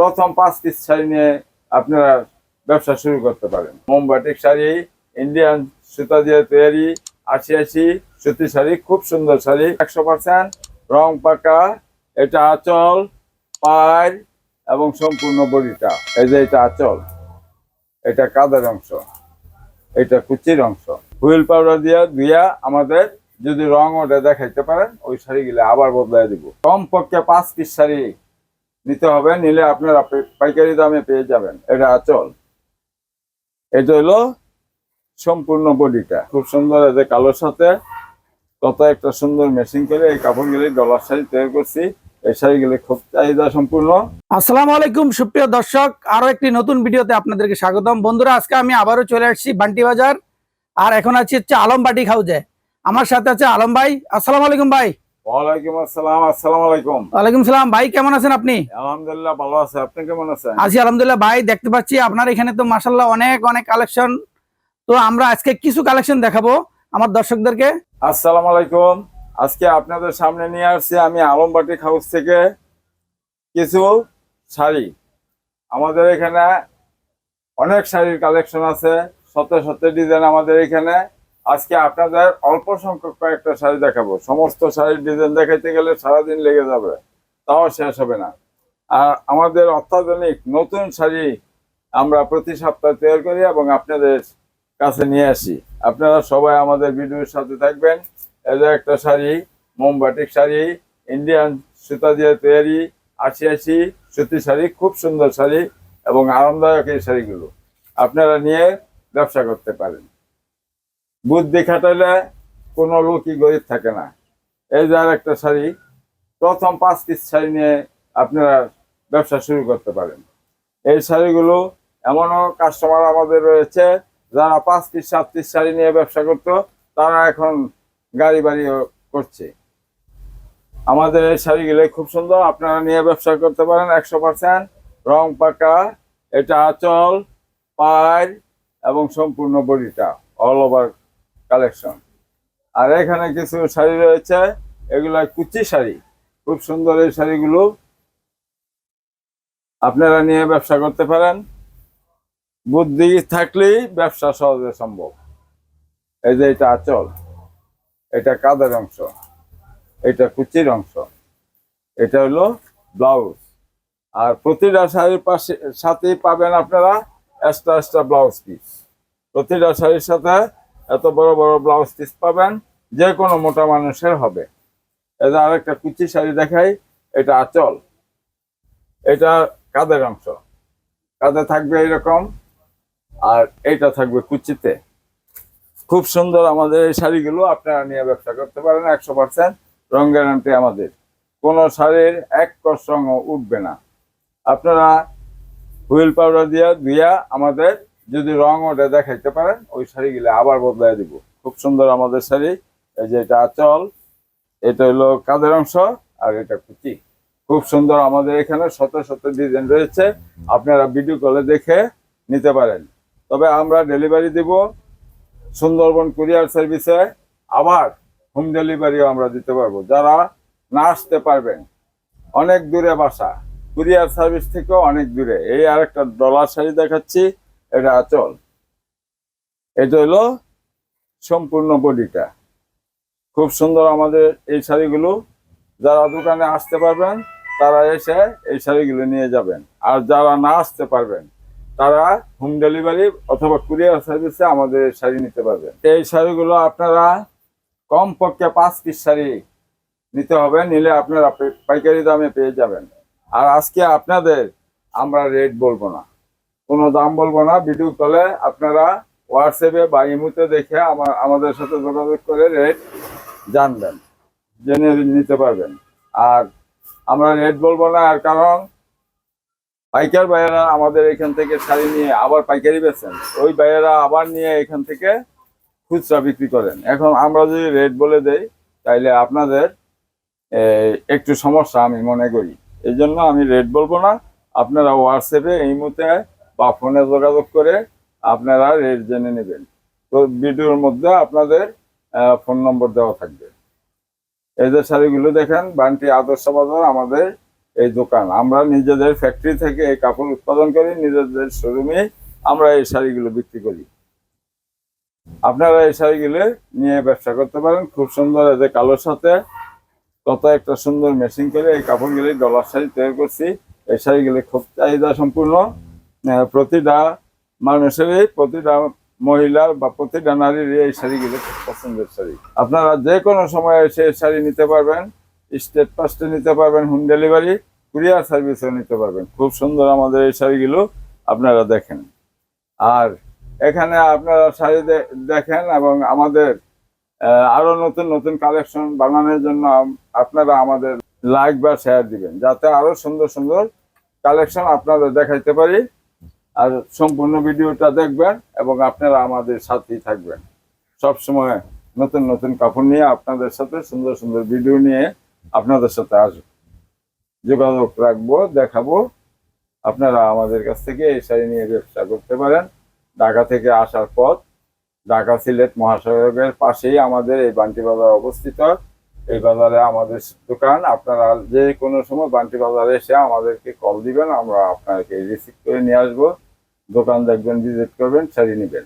প্রথম পাঁচ পিস শাড়ি নিয়ে আপনারা ব্যবসা শুরু করতে পারেন। মোমবাটিক শাড়ি ইন্ডিয়ান সুতা দিয়ে তৈরি, আশি আশি সুতি শাড়ি, খুব সুন্দর শাড়ি, একশো পার্সেন্ট, রং পাকা, এটা আঁচল, পায়ের এবং সম্পূর্ণ বডিটা। এই যে এটা আঁচল, এটা কাদের অংশ, এটা কুচির অংশ। হুইল পাউডার দিয়ে দিয়া আমাদের যদি রং ওটা দেখাইতে পারেন, ওই শাড়িগুলো আবার বদলাই দিব। কমপক্ষে পাঁচ পিস শাড়ি নিতে হবে, নিলে আপনারা পাইকারি দামে পেয়ে যাবেন। এটা আচল। এটা হলো সম্পূর্ণ বডিটা। খুব সুন্দর যে কালোর সাথে কত একটা সুন্দর মেশিন করে এই কাপড়গুলি ডলার শাড়ি তৈরি করছি। এই শাড়িগুলি খুব চাহিদা সম্পূর্ণ। আসসালামু আলাইকুম, সুপ্রিয় দর্শক। আরও একটি নতুন ভিডিওতে আপনাদেরকে স্বাগতম। বন্ধুরা, আজকে আমি আবারও চলে আসছি বান্টি বাজার। আর এখন আছি হচ্ছে আলম বাটি হাউজে। আমার সাথে আছে আলম ভাই। আসসালামু আলাইকুম ভাই। ওয়ালাইকুম আসসালাম আসসালামু আলাইকুম। ওয়ালাইকুম সালাম ভাই কেমন আছেন আপনি? আলহামদুলিল্লাহ ভালো আছে আপনি কেমন আছেন? আছি আলহামদুলিল্লাহ ভাই দেখতে পাচ্ছি আপনার এখানে তো অনেক অনেক কালেকশন। তো আমরা আজকে কিছু কালেকশন দেখাবো আমার দর্শকদেরকে। আসসালামু আলাইকুম। আজকে আপনাদের সামনে নিয়ে আসছি আমি আলমবাটিক হাউস থেকে কিছু শাড়ি। আমাদের এখানে অনেক শাড়ির কালেকশন আছে শত শত ডিজাইন আমাদের এখানে। আজকে আপনাদের অল্প সংখ্যক কয়েকটা শাড়ি দেখাবো। সমস্ত শাড়ির ডিজাইন দেখাইতে গেলে সারাদিন লেগে যাবে। তাও শেষ হবে না। আর আমাদের অত্যাধুনিক নতুন শাড়ি আমরা প্রতি সপ্তাহে তৈরি করি এবং আপনাদের কাছে নিয়ে আসি। আপনারা সবাই আমাদের ভিডিওর সাথে থাকবেন। এদের একটা শাড়ি মোমবাটিক শাড়ি ইন্ডিয়ান সুতা দিয়ে তৈরি, আশি আশি সুতি শাড়ি, খুব সুন্দর শাড়ি এবং আরামদায়ক এই শাড়িগুলো। আপনারা নিয়ে ব্যবসা করতে পারেন। বুদ্ধি খাটালে কোনো লোকই গরিব থাকে না। এই যার একটা শাড়ি, প্রথম পাঁচ পিস শাড়ি নিয়ে আপনারা ব্যবসা শুরু করতে পারেন। এই শাড়িগুলো এমনও কাস্টমার আমাদের রয়েছে, যারা পাঁচ পিস সাত পিস শাড়ি নিয়ে ব্যবসা করতো, তারা এখন গাড়ি বাড়িও করছে। আমাদের এই শাড়িগুলো খুব সুন্দর, আপনারা নিয়ে ব্যবসা করতে পারেন একশো পার্সেন্ট। রং পাকা, এটা আঁচল, পায়ের এবং সম্পূর্ণ বডিটা অল ওভার কালেকশন। আর এখানে কিছু শাড়ি রয়েছে, এগুলা কুচি শাড়ি। খুব সুন্দর এই শাড়িগুলো আপনারা নিয়ে ব্যবসা করতে পারেন। বুদ্ধি থাকলেই ব্যবসা সহজে সম্ভব। এই যে এটা আচল, এটা কাদের অংশ? এটা কুচির অংশ। এটা হলো ব্লাউজ। আর প্রতিটা শাড়ির পাশে সাথেই পাবেন আপনারা এক্সট্রা এক্সট্রা ব্লাউজ পিস প্রতিটা শাড়ির সাথে এত বড় বড় ব্লাউজ পিস পাবেন যে কোনো মোটা মানুষের হবে। যে আরেকটা কুচি শাড়ি দেখাই, এটা আচল। এটা কাদের অংশ? কাঁধে থাকবে এরকম? আর এটা থাকবে কুচিতে। খুব সুন্দর আমাদের এই শাড়িগুলো, আপনারা নিয়ে ব্যবসা করতে পারেন একশো পার্সেন্ট রং গ্যারান্টি আমাদের। কোনো শাড়ির এক কষ রঙ উঠবে না। আপনারা হুইল পাউডার দিয়ে দিয়া আমাদের যদি রং ওটা দেখাইতে পারেন, ওই শাড়িগুলো আবার বদলাই দিব। খুব সুন্দর আমাদের শাড়ি। এই যে এটা আচল, এটা হলো কাদের অংশ আর এটা কুচি। খুব সুন্দর আমাদের এখানে শত শত ডিজাইন রয়েছে। আপনারা ভিডিও কলে দেখে নিতে পারেন। তবে আমরা ডেলিভারি দিব সুন্দরবন কুরিয়ার সার্ভিসে। আবার হোম ডেলিভারিও আমরা দিতে পারব। যারা না আসতে পারবেন, অনেক দূরে বাসা। কুরিয়ার সার্ভিস থেকেও অনেক দূরে। এই আরেকটা ডলার শাড়ি দেখাচ্ছি। এটা আচল। এটা হলো সম্পূর্ণ বডিটা। খুব সুন্দর আমাদের এই শাড়িগুলো। যারা দোকানে আসতে পারবেন, তারা এসে এই শাড়িগুলো নিয়ে যাবেন। আর যারা না আসতে পারবেন, তারা হোম ডেলিভারি অথবা কুরিয়ার সার্ভিসে আমাদের এই শাড়ি নিতে পারবেন। এই শাড়িগুলো আপনারা কমপক্ষে পাঁচ পিস শাড়ি নিতে হবে, নিলে আপনারা পাইকারি দামে পেয়ে যাবেন। আর আজকে আপনাদের আমরা রেট বলব না। কোনো দাম বলব না, ভিডিও কলে আপনারা হোয়াটসঅ্যাপে বা ইমুতে দেখে আমার, আমাদের সাথে যোগাযোগ করে রেট জানবেন, জেনে নিতে পারবেন। আর আমরা রেট বলব না, আর কারণ পাইকার ভাইয়েরা আমাদের এখান থেকে শাড়ি নিয়ে আবার পাইকারি বেছেন ওই ভাইয়েরা আবার নিয়ে এখান থেকে খুচরা বিক্রি করেন। এখন আমরা যদি রেট বলে দেই, তাইলে আপনাদের একটু সমস্যা আমি মনে করি। এই জন্য আমি রেট বলব না, আপনারা হোয়াটসঅ্যাপে এই মুহূর্তে বা ফোনে যোগাযোগ করে আপনারা রেট জেনে নেবেন। তো ভিডিওর মধ্যে আপনাদের ফোন নম্বর দেওয়া থাকবে। এই যে শাড়িগুলো দেখেন, বান্টি আদর্শ বাজার আমাদের এই দোকান। আমরা নিজেদের ফ্যাক্টরি থেকে এই কাপড় উৎপাদন করি, নিজেদের শোরুমে আমরা এই শাড়িগুলো বিক্রি করি। আপনারা এই শাড়িগুলো নিয়ে ব্যবসা করতে পারেন। খুব সুন্দর এই যে কালোর সাথে কত একটা সুন্দর মেশিন করে এই কাপড়গুলি ডলার শাড়ি তৈরি করছি। এই শাড়িগুলি খুব চাহিদা সম্পূর্ণ প্রতিটা মানুষেরই, প্রতিটা মহিলার বা প্রতিটা নারীর এই শাড়িগুলো পছন্দের শাড়ি। আপনারা যে কোনো সময় এসে শাড়ি নিতে পারবেন, স্টেট ফার্স্টে নিতে পারবেন, হোম ডেলিভারি, কুরিয়ার সার্ভিসও নিতে পারবেন। খুব সুন্দর আমাদের এই শাড়িগুলো আপনারা দেখেন। আর এখানে আপনারা শাড়ি দেখেন এবং আমাদের আরও নতুন নতুন কালেকশন বানানোর জন্য আপনারা আমাদের লাইক বা শেয়ার দিবেন, যাতে আরও সুন্দর সুন্দর কালেকশন আপনাদের দেখাইতে পারি। আর সম্পূর্ণ ভিডিওটা দেখবেন এবং আপনারা আমাদের সাথেই থাকবেন। সব সময় নতুন নতুন কাপড় নিয়ে আপনাদের সাথে, সুন্দর সুন্দর ভিডিও নিয়ে আপনাদের সাথে আসব। যোগাযোগ রাখব, দেখাবো। আপনারা আমাদের কাছ থেকে এই শাড়ি নিয়ে ব্যবসা করতে পারেন। ঢাকা থেকে আসার পথ, ঢাকা সিলেট মহাসড়কের পাশেই আমাদের এই বান্টি বাজার অবস্থিত। এই বাজারে আমাদের দোকান, আপনারা যে কোনো সময় বান্টি বাজারে এসে আমাদেরকে কল দিবেন, আমরা আপনাকে রিসিভ করে নিয়ে আসব। দোকান দেখবেন ভিজিট করবেন শাড়ি নেবেন।